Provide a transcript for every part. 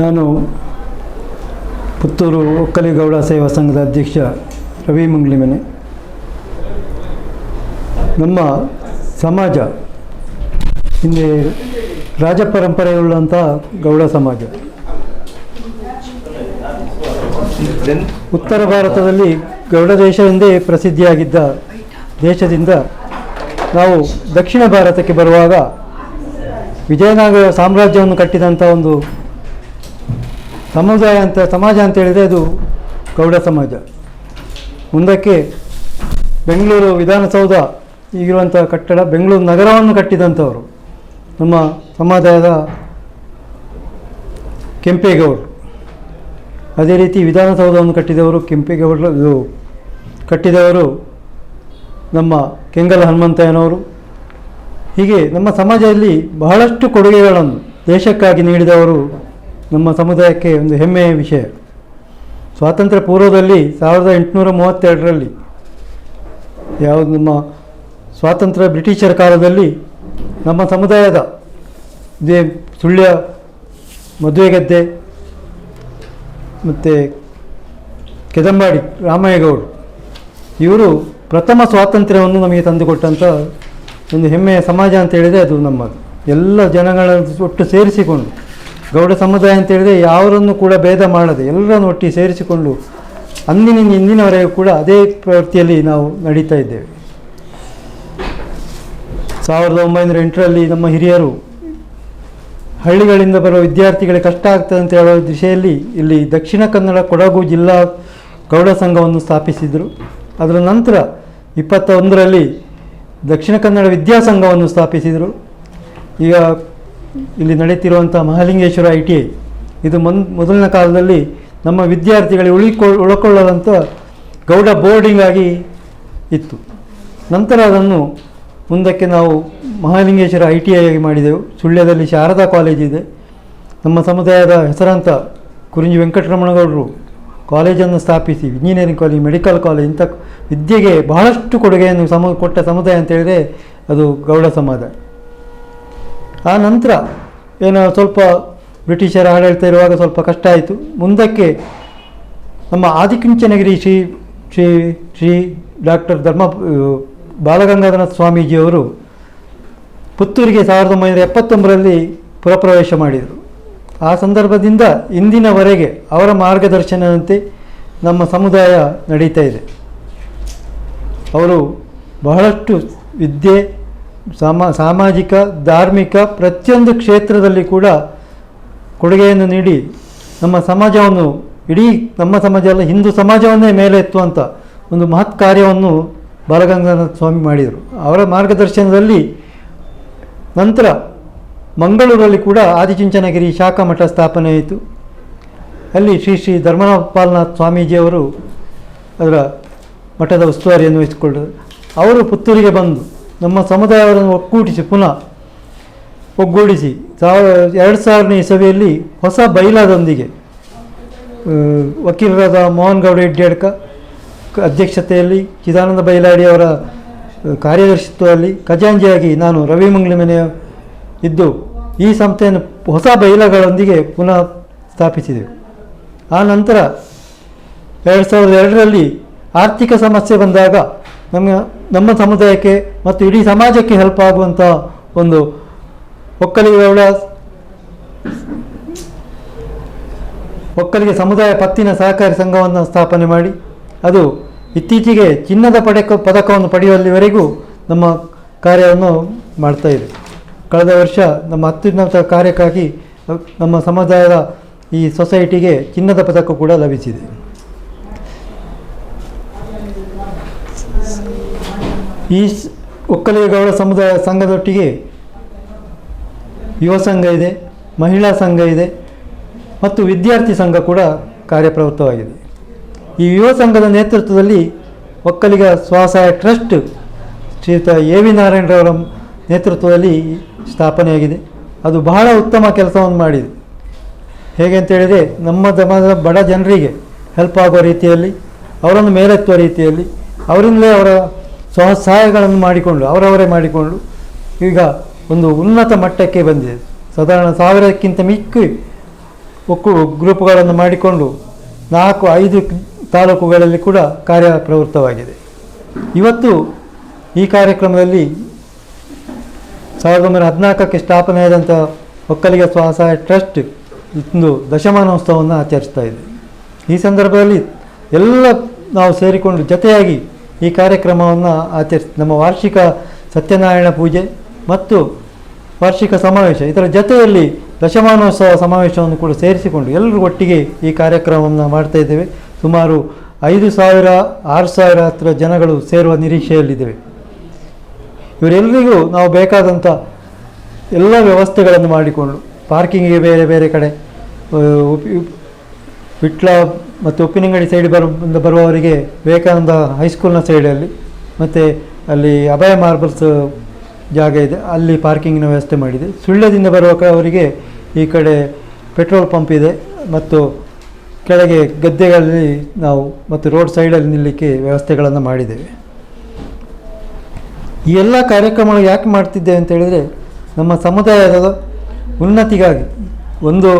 ನಾನು ಪುತ್ತೂರು ಒಕ್ಕಲಿಗೌಡ ಸೇವಾ ಸಂಘದ ಅಧ್ಯಕ್ಷ ರವಿ ಮಂಗ್ಲಿಮನೆ. ನಮ್ಮ ಸಮಾಜ ಹಿಂದೆ ರಾಜ ಪರಂಪರೆಯುಳ್ಳಂಥ ಗೌಡ ಸಮಾಜ. ಉತ್ತರ ಭಾರತದಲ್ಲಿ ಗೌಡ ದೇಶ ಎಂದೇ ಪ್ರಸಿದ್ಧಿಯಾಗಿದ್ದ ದೇಶದಿಂದ ನಾವು ದಕ್ಷಿಣ ಭಾರತಕ್ಕೆ ಬರುವಾಗ ವಿಜಯನಗರ ಸಾಮ್ರಾಜ್ಯವನ್ನು ಕಟ್ಟಿದಂಥ ಒಂದು ಸಮುದಾಯ ಅಂತ, ಸಮಾಜ ಅಂತ ಹೇಳಿದರೆ ಅದು ಗೌಡ ಸಮಾಜ. ಮುಂದಕ್ಕೆ ಬೆಂಗಳೂರು ವಿಧಾನಸೌಧ ಈಗಿರುವಂಥ ಕಟ್ಟಡ, ಬೆಂಗಳೂರು ನಗರವನ್ನು ಕಟ್ಟಿದಂಥವರು ನಮ್ಮ ಸಮಾಜದ ಕೆಂಪೇಗೌಡರು ಅದೇ ರೀತಿ ವಿಧಾನಸೌಧವನ್ನು ಕಟ್ಟಿದವರು ಕೆಂಪೇಗೌಡರು, ಇದು ಕಟ್ಟಿದವರು ನಮ್ಮ ಕೆಂಗಲ್ ಹನುಮಂತಯ್ಯನವರು. ಹೀಗೆ ನಮ್ಮ ಸಮಾಜದಲ್ಲಿ ಬಹಳಷ್ಟು ಕೊಡುಗೆಗಳನ್ನು ದೇಶಕ್ಕಾಗಿ ನೀಡಿದವರು ನಮ್ಮ ಸಮುದಾಯಕ್ಕೆ ಒಂದು ಹೆಮ್ಮೆಯ ವಿಷಯ. ಸ್ವಾತಂತ್ರ್ಯ ಪೂರ್ವದಲ್ಲಿ ಸಾವಿರದ ಎಂಟುನೂರ ಮೂವತ್ತೆರಡರಲ್ಲಿ ಯಾವುದು ನಮ್ಮ ಸ್ವಾತಂತ್ರ್ಯ ಬ್ರಿಟಿಷರ ಕಾಲದಲ್ಲಿ ನಮ್ಮ ಸಮುದಾಯದ ಇದೇ ಸುಳ್ಯ ಮದುವೆಗದ್ದೆ ಮತ್ತು ಕೆದಂಬಾಡಿ ರಾಮಯ್ಯಗೌಡರು ಇವರು ಪ್ರಥಮ ಸ್ವಾತಂತ್ರ್ಯವನ್ನು ನಮಗೆ ತಂದುಕೊಟ್ಟಂಥ ಒಂದು ಹೆಮ್ಮೆಯ ಸಮಾಜ ಅಂತ ಹೇಳಿದರೆ ಅದು ನಮ್ಮದು. ಎಲ್ಲ ಜನಗಳನ್ನು ಒಟ್ಟು ಸೇರಿಸಿಕೊಂಡು ಗೌಡ ಸಮುದಾಯ ಅಂತ ಹೇಳಿದ್ರೆ ಯಾರನ್ನು ಕೂಡ ಭೇದ ಮಾಡದೆ ಎಲ್ಲರನ್ನು ಒಟ್ಟಿಗೆ ಸೇರಿಸಿಕೊಂಡು ಅಂದಿನಿಂದ ಇಂದಿನವರೆಗೂ ಕೂಡ ಅದೇ ಪ್ರವೃತ್ತಿಯಲ್ಲಿ ನಾವು ನಡೀತಾ ಇದ್ದೇವೆ. ಸಾವಿರದ ಒಂಬೈನೂರ ಎಂಟರಲ್ಲಿ ನಮ್ಮ ಹಿರಿಯರು ಹಳ್ಳಿಗಳಿಂದ ಬರುವ ವಿದ್ಯಾರ್ಥಿಗಳಿಗೆ ಕಷ್ಟ ಆಗ್ತದೆ ಅಂತ ಹೇಳುವ ದಿಶೆಯಲ್ಲಿ ಇಲ್ಲಿ ದಕ್ಷಿಣ ಕನ್ನಡ ಕೊಡಗು ಜಿಲ್ಲಾ ಗೌಡ ಸಂಘವನ್ನು ಸ್ಥಾಪಿಸಿದರು. ಅದರ ನಂತರ ಇಪ್ಪತ್ತೊಂದರಲ್ಲಿ ದಕ್ಷಿಣ ಕನ್ನಡ ವಿದ್ಯಾಸಂಘವನ್ನು ಸ್ಥಾಪಿಸಿದರು. ಈಗ ಇಲ್ಲಿ ನಡೆಯುತ್ತಿರುವಂಥ ಮಹಾಲಿಂಗೇಶ್ವರ ಐ ಟಿ ಐ, ಇದು ಮೊನ್, ಮೊದಲಿನ ಕಾಲದಲ್ಲಿ ನಮ್ಮ ವಿದ್ಯಾರ್ಥಿಗಳಿಗೆ ಉಳಿಕೊ, ಉಳ್ಕೊಳ್ಳದಂಥ ಗೌಡ ಬೋರ್ಡಿಂಗ್ ಆಗಿ ಇತ್ತು. ನಂತರ ಅದನ್ನು ಮುಂದಕ್ಕೆ ನಾವು ಮಹಾಲಿಂಗೇಶ್ವರ ಐ ಟಿ ಐ ಆಗಿ ಮಾಡಿದೆವು. ಸುಳ್ಯದಲ್ಲಿ ಶಾರದಾ ಕಾಲೇಜ್ ಇದೆ. ನಮ್ಮ ಸಮುದಾಯದ ಹೆಸರಾಂತ ಕುರಿಂಜಿ ವೆಂಕಟರಮಣಗೌಡರು ಕಾಲೇಜನ್ನು ಸ್ಥಾಪಿಸಿ, ಇಂಜಿನಿಯರಿಂಗ್ ಕಾಲೇಜ್, ಮೆಡಿಕಲ್ ಕಾಲೇಜ್, ಇಂಥ ವಿದ್ಯೆಗೆ ಬಹಳಷ್ಟು ಕೊಡುಗೆಯನ್ನು ಸಮ, ಕೊಟ್ಟ ಸಮುದಾಯ ಅಂತ ಹೇಳಿದರೆ ಅದು ಗೌಡ ಸಮಾಜ ಆ ನಂತರ ಏನೋ ಸ್ವಲ್ಪ ಬ್ರಿಟಿಷರ ಆಡಳಿತ ಇರುವಾಗ ಸ್ವಲ್ಪ ಕಷ್ಟ ಆಯಿತು. ಮುಂದಕ್ಕೆ ನಮ್ಮ ಆದಿಕುಂಚನಗಿರಿ ಶ್ರೀ ಶ್ರೀ ಶ್ರೀ ಡಾಕ್ಟರ್ ಧರ್ಮ ಬಾಲಗಂಗಾಧರನಾಥ ಸ್ವಾಮೀಜಿಯವರು ಪುತ್ತೂರಿಗೆ ಸಾವಿರದ ಒಂಬೈನೂರ ಎಪ್ಪತ್ತೊಂಬರಲ್ಲಿ ಪುರಪ್ರವೇಶ ಮಾಡಿದರು. ಆ ಸಂದರ್ಭದಿಂದ ಇಂದಿನವರೆಗೆ ಅವರ ಮಾರ್ಗದರ್ಶನದಂತೆ ನಮ್ಮ ಸಮುದಾಯ ನಡೀತಾ ಇದೆ. ಅವರು ಬಹಳಷ್ಟು ವಿದ್ಯೆ ಸಾಮಾ, ಸಾಮಾಜಿಕ, ಧಾರ್ಮಿಕ ಪ್ರತಿಯೊಂದು ಕ್ಷೇತ್ರದಲ್ಲಿ ಕೂಡ ಕೊಡುಗೆಯನ್ನು ನೀಡಿ ನಮ್ಮ ಸಮಾಜವನ್ನು, ಇಡೀ ನಮ್ಮ ಸಮಾಜ ಅಲ್ಲ, ಹಿಂದೂ ಸಮಾಜವನ್ನೇ ಮೇಲೆ ಎತ್ತುವಂಥ ಒಂದು ಮಹತ್ ಕಾರ್ಯವನ್ನು ಬಾಲಗಂಗಾನಾಥ ಸ್ವಾಮಿ ಮಾಡಿದರು. ಅವರ ಮಾರ್ಗದರ್ಶನದಲ್ಲಿ ನಂತರ ಮಂಗಳೂರಲ್ಲಿ ಕೂಡ ಆದಿಚುಂಚನಗಿರಿ ಶಾಖಾ ಮಠ ಸ್ಥಾಪನೆ ಆಯಿತು. ಅಲ್ಲಿ ಶ್ರೀ ಶ್ರೀ ಧರ್ಮಪಾಲನಾಥ್ ಸ್ವಾಮೀಜಿಯವರು ಅದರ ಮಠದ ಉಸ್ತುವಾರಿಯನ್ನು ವಹಿಸಿಕೊಂಡರು. ಅವರು ಪುತ್ತೂರಿಗೆ ಬಂದು ನಮ್ಮ ಸಮುದಾಯವನ್ನು ಒಕ್ಕೂಟಿಸಿ ಪುನಃ ಒಗ್ಗೂಡಿಸಿ. ಸಾವಿರ ಎರಡು ಸಾವಿರನೇ ಇಸವಿಯಲ್ಲಿ ಹೊಸ ಬೈಲಾದೊಂದಿಗೆ ವಕೀಲರಾದ ಮೋಹನ್ ಗೌಡ ಹೆಡ್ಡೇಡ್ಕ ಅಧ್ಯಕ್ಷತೆಯಲ್ಲಿ ಚಿದಾನಂದ ಬೈಲಾಡಿ ಅವರ ಆ, ಕಾರ್ಯದರ್ಶಿತ್ವದಲ್ಲಿ ಖಜಾಂಜಿಯಾಗಿ ನಾನು ರವಿ ಮಂಗ್ಲಿಮನೆ ಇದ್ದು ಈ ಸಂಸ್ಥೆಯನ್ನು ಹೊಸ ಬೈಲಗಳೊಂದಿಗೆ ಪುನಃ ಸ್ಥಾಪಿಸಿದೆವು ಆ ನಂತರ ಎರಡು ಸಾವಿರದ ಎರಡರಲ್ಲಿ ಆರ್ಥಿಕ ಸಮಸ್ಯೆ ಬಂದಾಗ ನಮ್ಮ ನಮ್ಮ ಸಮುದಾಯಕ್ಕೆ ಮತ್ತು ಇಡೀ ಸಮಾಜಕ್ಕೆ ಹೆಲ್ಪ್ ಆಗುವಂಥ ಒಂದು ಒಕ್ಕಲಿಗೌಡ ಒಕ್ಕಲಿಗೆ ಸಮುದಾಯ ಪತ್ತಿನ ಸಹಕಾರಿ ಸಂಘವನ್ನು ಸ್ಥಾಪನೆ ಮಾಡಿ, ಅದು ಇತ್ತೀಚೆಗೆ ಚಿನ್ನದ ಪದಕ, ಪದಕವನ್ನು ಪಡೆಯುವಲ್ಲಿವರೆಗೂ ನಮ್ಮ ಕಾರ್ಯವನ್ನು ಮಾಡ್ತಾ ಇದೆ. ಕಳೆದ ವರ್ಷ ನಮ್ಮ ಅತ್ಯುನ್ನತ ಕಾರ್ಯಕ್ಕಾಗಿ ನಮ್ಮ ಸಮುದಾಯದ ಈ ಸೊಸೈಟಿಗೆ ಚಿನ್ನದ ಪದಕ ಕೂಡ ಲಭಿಸಿದೆ. ಈ ಒಕ್ಕಲಿಗ ಒಕ್ಕಲಿಗೌಡ ಸಮುದಾಯ ಸಂಘದೊಟ್ಟಿಗೆ ಯುವ ಸಂಘ ಇದೆ, ಮಹಿಳಾ ಸಂಘ ಇದೆ ಮತ್ತು ವಿದ್ಯಾರ್ಥಿ ಸಂಘ ಕೂಡ ಕಾರ್ಯಪ್ರವೃತ್ತವಾಗಿದೆ. ಈ ಯುವ ಸಂಘದ ನೇತೃತ್ವದಲ್ಲಿ ಒಕ್ಕಲಿಗ ಸ್ವಸಹಾಯ ಟ್ರಸ್ಟ್ ಶ್ರೀಯುತ ಎ ವಿ ನಾರಾಯಣರವರ ನೇತೃತ್ವದಲ್ಲಿ ಸ್ಥಾಪನೆಯಾಗಿದೆ. ಅದು ಬಹಳ ಉತ್ತಮ ಕೆಲಸವನ್ನು ಮಾಡಿದೆ. ಹೇಗೆ ಅಂತೇಳಿದರೆ ನಮ್ಮ ಧರ್ಮದ ಬಡ ಜನರಿಗೆ ಹೆಲ್ಪ್ ಆಗುವ ರೀತಿಯಲ್ಲಿ, ಅವರನ್ನು ಮೇಲೆತ್ತುವ ರೀತಿಯಲ್ಲಿ, ಅವರಿಂದಲೇ ಅವರ ಸ್ವಸಹಾಯಗಳನ್ನು ಮಾಡಿಕೊಂಡು, ಅವರವರೇ ಮಾಡಿಕೊಂಡು, ಈಗ ಒಂದು ಉನ್ನತ ಮಟ್ಟಕ್ಕೆ ಬಂದಿದೆ. ಸಾಧಾರಣ ಸಾವಿರಕ್ಕಿಂತ ಮಿಕ್ಕಿ ಒಕ್ಕು ಗ್ರೂಪ್ಗಳನ್ನು ಮಾಡಿಕೊಂಡು ನಾಲ್ಕು, ಐದು ತಾಲೂಕುಗಳಲ್ಲಿ ಕೂಡ ಕಾರ್ಯಪ್ರವೃತ್ತವಾಗಿದೆ. ಇವತ್ತು ಈ ಕಾರ್ಯಕ್ರಮದಲ್ಲಿ ಸಾವಿರದ ಒಂಬೈನೂರ ಹದಿನಾಲ್ಕಕ್ಕೆ ಸ್ಥಾಪನೆಯಾದಂಥ ಒಕ್ಕಲಿಗ ಸ್ವಸಹಾಯ ಟ್ರಸ್ಟ್ ಇಂದು ದಶಮಾನೋತ್ಸವವನ್ನು ಆಚರಿಸ್ತಾ ಇದೆ. ಈ ಸಂದರ್ಭದಲ್ಲಿ ಎಲ್ಲ ನಾವು ಸೇರಿಕೊಂಡು ಜೊತೆಯಾಗಿ ಈ ಕಾರ್ಯಕ್ರಮವನ್ನು ಆಚರಿಸ, ನಮ್ಮ ವಾರ್ಷಿಕ ಸತ್ಯನಾರಾಯಣ ಪೂಜೆ ಮತ್ತು ವಾರ್ಷಿಕ ಸಮಾವೇಶ, ಇದರ ಜೊತೆಯಲ್ಲಿ ದಶಮಾನೋತ್ಸವ ಸಮಾವೇಶವನ್ನು ಕೂಡ ಸೇರಿಸಿಕೊಂಡು ಎಲ್ಲರೂ ಒಟ್ಟಿಗೆ ಈ ಕಾರ್ಯಕ್ರಮವನ್ನು ಮಾಡ್ತಾ ಇದ್ದೇವೆ. ಸುಮಾರು ಐದು ಸಾವಿರ, ಆರು ಸಾವಿರ ಹತ್ರ ಜನಗಳು ಸೇರುವ ನಿರೀಕ್ಷೆಯಲ್ಲಿದ್ದೇವೆ. ಇವರೆಲ್ಲರಿಗೂ ನಾವು ಬೇಕಾದಂಥ ಎಲ್ಲ ವ್ಯವಸ್ಥೆಗಳನ್ನು ಮಾಡಿಕೊಂಡು, ಪಾರ್ಕಿಂಗಿಗೆ ಬೇರೆ ಬೇರೆ ಕಡೆ ವಿಟ್ಲ ಮತ್ತು ಉಪ್ಪಿನಂಗಡಿ ಸೈಡ್ ಬರು ಬರುವವರಿಗೆ ವಿವೇಕಾನಂದ ಹೈಸ್ಕೂಲ್ನ ಸೈಡಲ್ಲಿ ಮತ್ತು ಅಲ್ಲಿ ಅಭಯ ಮಾರ್ಬಲ್ಸ್ ಜಾಗ ಇದೆ, ಅಲ್ಲಿ ಪಾರ್ಕಿಂಗಿನ ವ್ಯವಸ್ಥೆ ಮಾಡಿದೆ. ಸುಳ್ಳ್ಯದಿಂದ ಬರುವ ಅವರಿಗೆ ಈ ಕಡೆ ಪೆಟ್ರೋಲ್ ಪಂಪ್ ಇದೆ, ಮತ್ತು ಕೆಳಗೆ ಗದ್ದೆಗಳಲ್ಲಿ ನಾವು ಮತ್ತು ರೋಡ್ ಸೈಡಲ್ಲಿ ನಿಲ್ಲಲಿಕ್ಕೆ ವ್ಯವಸ್ಥೆಗಳನ್ನು ಮಾಡಿದ್ದೇವೆ. ಈ ಎಲ್ಲ ಕಾರ್ಯಕ್ರಮಗಳು ಯಾಕೆ ಮಾಡ್ತಿದ್ದೇವೆ ಅಂತ ಹೇಳಿದರೆ, ನಮ್ಮ ಸಮುದಾಯದ ಉನ್ನತಿಗಾಗಿ ಒಂದು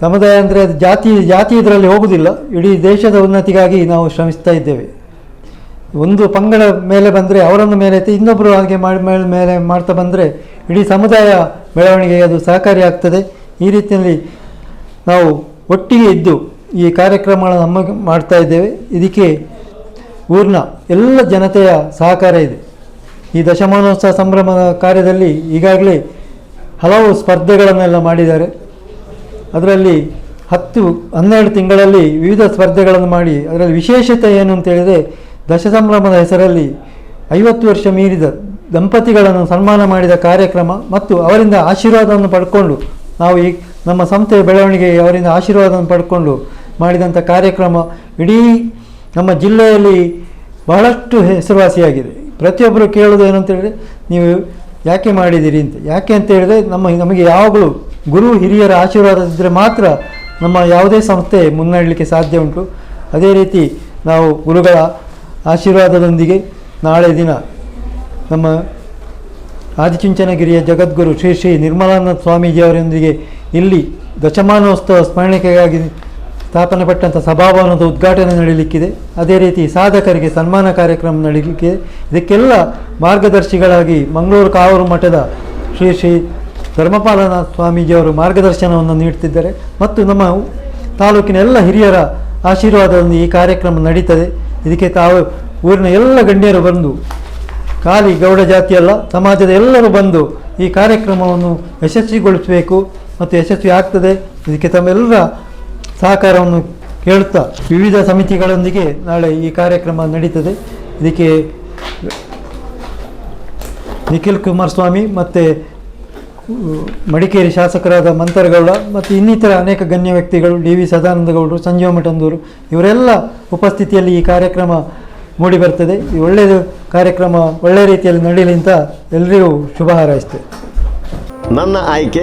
ಸಮುದಾಯ ಅಂದರೆ ಅದು ಜಾತಿ ಜಾತಿ ಇದರಲ್ಲಿ ಹೋಗುವುದಿಲ್ಲ ಇಡೀ ದೇಶದ ಉನ್ನತಿಗಾಗಿ ನಾವು ಶ್ರಮಿಸ್ತಾ ಇದ್ದೇವೆ. ಒಂದು ಪಂಗಡ ಮೇಲೆ ಬಂದರೆ ಅವರನ್ನು ಮೇಲೆ ಇನ್ನೊಬ್ಬರು ಹಾಗೆ ಮಾಡಿ ಮೇಲೆ ಮೇಲೆ ಮಾಡ್ತಾ ಬಂದರೆ ಇಡೀ ಸಮುದಾಯ ಬೆಳವಣಿಗೆಗೆ ಅದು ಸಹಕಾರಿಯಾಗ್ತದೆ ಈ ರೀತಿಯಲ್ಲಿ ನಾವು ಒಟ್ಟಿಗೆ ಇದ್ದು ಈ ಕಾರ್ಯಕ್ರಮಗಳನ್ನು ನಮ್ಮ ಮಾಡ್ತಾ ಇದ್ದೇವೆ. ಇದಕ್ಕೆ ಊರಿನ ಎಲ್ಲ ಜನತೆಯ ಸಹಕಾರ ಇದೆ. ಈ ದಶಮಾನೋತ್ಸವ ಸಂಭ್ರಮದ ಕಾರ್ಯದಲ್ಲಿ ಈಗಾಗಲೇ ಹಲವು ಸ್ಪರ್ಧೆಗಳನ್ನೆಲ್ಲ ಮಾಡಿದ್ದಾರೆ. ಅದರಲ್ಲಿ ಹತ್ತು, ಹನ್ನೆರಡು ತಿಂಗಳಲ್ಲಿ ವಿವಿಧ ಸ್ಪರ್ಧೆಗಳನ್ನು ಮಾಡಿ, ಅದರಲ್ಲಿ ವಿಶೇಷತೆ ಏನು ಅಂತ ಹೇಳಿದರೆ ದಶಸಂಭ್ರಮದ ಹೆಸರಲ್ಲಿ ಐವತ್ತು ವರ್ಷ ಮೀರಿದ ದಂಪತಿಗಳನ್ನು ಸನ್ಮಾನ ಮಾಡಿದ ಕಾರ್ಯಕ್ರಮ ಮತ್ತು ಅವರಿಂದ ಆಶೀರ್ವಾದವನ್ನು ಪಡ್ಕೊಂಡು ನಾವು ಈ ನಮ್ಮ ಸಂಸ್ಥೆಯ ಬೆಳವಣಿಗೆ, ಅವರಿಂದ ಆಶೀರ್ವಾದವನ್ನು ಪಡ್ಕೊಂಡು ಮಾಡಿದಂಥ ಕಾರ್ಯಕ್ರಮ ಇಡೀ ನಮ್ಮ ಜಿಲ್ಲೆಯಲ್ಲಿ ಬಹಳಷ್ಟು ಹೆಸರುವಾಸಿಯಾಗಿದೆ. ಪ್ರತಿಯೊಬ್ಬರು ಕೇಳೋದು ಏನಂತ ಹೇಳಿದ್ರೆ, ನೀವು ಯಾಕೆ ಮಾಡಿದ್ದೀರಿ ಅಂತ. ಯಾಕೆ ಅಂತ ಹೇಳಿದ್ರೆ, ನಮ್ಮ, ನಮಗೆ ಯಾವಾಗಲೂ ಗುರು ಹಿರಿಯರ ಆಶೀರ್ವಾದದಿದ್ದರೆ ಮಾತ್ರ ನಮ್ಮ ಯಾವುದೇ ಸಂಸ್ಥೆ ಮುನ್ನಡೆಯಲಿಕ್ಕೆ ಸಾಧ್ಯ ಉಂಟು. ಅದೇ ರೀತಿ ನಾವು ಗುರುಗಳ ಆಶೀರ್ವಾದದೊಂದಿಗೆ ನಾಳೆ ದಿನ ನಮ್ಮ ಆದಿಚುಂಚನಗಿರಿಯ ಜಗದ್ಗುರು ಶ್ರೀ ಶ್ರೀ ನಿರ್ಮಲಾನಂದ ಸ್ವಾಮೀಜಿಯವರೊಂದಿಗೆ ಇಲ್ಲಿ ದಶಮಾನೋತ್ಸವ ಸ್ಮರಣಿಕೆಗಾಗಿ ಸ್ಥಾಪನೆಪಟ್ಟಂಥ ಸಭಾಭವನದ ಉದ್ಘಾಟನೆ ನಡೀಲಿಕ್ಕಿದೆ ಅದೇ ರೀತಿ ಸಾಧಕರಿಗೆ ಸನ್ಮಾನ ಕಾರ್ಯಕ್ರಮ ನಡೀಲಿಕ್ಕಿದೆ ಇದಕ್ಕೆಲ್ಲ ಮಾರ್ಗದರ್ಶಿಗಳಾಗಿ ಮಂಗಳೂರು ಕಾವೂರು ಮಠದ ಶ್ರೀ ಶ್ರೀ ಧರ್ಮಪಾಲನ ಸ್ವಾಮೀಜಿಯವರು ಮಾರ್ಗದರ್ಶನವನ್ನು ನೀಡುತ್ತಿದ್ದಾರೆ ಮತ್ತು ನಮ್ಮ ತಾಲೂಕಿನ ಎಲ್ಲ ಹಿರಿಯರ ಆಶೀರ್ವಾದದೊಂದಿಗೆ ಈ ಕಾರ್ಯಕ್ರಮ ನಡೀತದೆ. ಇದಕ್ಕೆ ತಾವು ಊರಿನ ಎಲ್ಲ ಗಣ್ಯರು ಬಂದು, ಖಾಲಿ ಗೌಡ ಜಾತಿಯಲ್ಲ ಸಮಾಜದ ಎಲ್ಲರೂ ಬಂದು ಈ ಕಾರ್ಯಕ್ರಮವನ್ನು ಯಶಸ್ವಿಗೊಳಿಸಬೇಕು ಮತ್ತು ಯಶಸ್ವಿ ಆಗ್ತದೆ. ಇದಕ್ಕೆ ತಮ್ಮೆಲ್ಲರ ಸಹಕಾರವನ್ನು ಕೇಳುತ್ತಾ ವಿವಿಧ ಸಮಿತಿಗಳೊಂದಿಗೆ ನಾಳೆ ಈ ಕಾರ್ಯಕ್ರಮ ನಡೀತದೆ. ಇದಕ್ಕೆ ನಿಖಿಲ್ ಕುಮಾರಸ್ವಾಮಿ ಮತ್ತು ಮಡಿಕೇರಿ ಶಾಸಕರಾದ ಮಂತರಗೌಡ ಮತ್ತು ಇನ್ನಿತರ ಅನೇಕ ಗಣ್ಯ ವ್ಯಕ್ತಿಗಳು ಡಿ ವಿ ಸದಾನಂದ ಗೌಡರು ಸಂಜೀವ ಮಠಂದೂರು ಇವರೆಲ್ಲ ಉಪಸ್ಥಿತಿಯಲ್ಲಿ ಈ ಕಾರ್ಯಕ್ರಮ ಮೂಡಿ ಬರ್ತದೆ. ಈ ಒಳ್ಳೆಯದು ಕಾರ್ಯಕ್ರಮ ಒಳ್ಳೆಯ ರೀತಿಯಲ್ಲಿ ನಡೀಲಿ ಅಂತ ಎಲ್ಲರಿಗೂ ಶುಭ ಹಾರೈಸ್ತೇವೆ ನನ್ನ ಆಯ್ಕೆ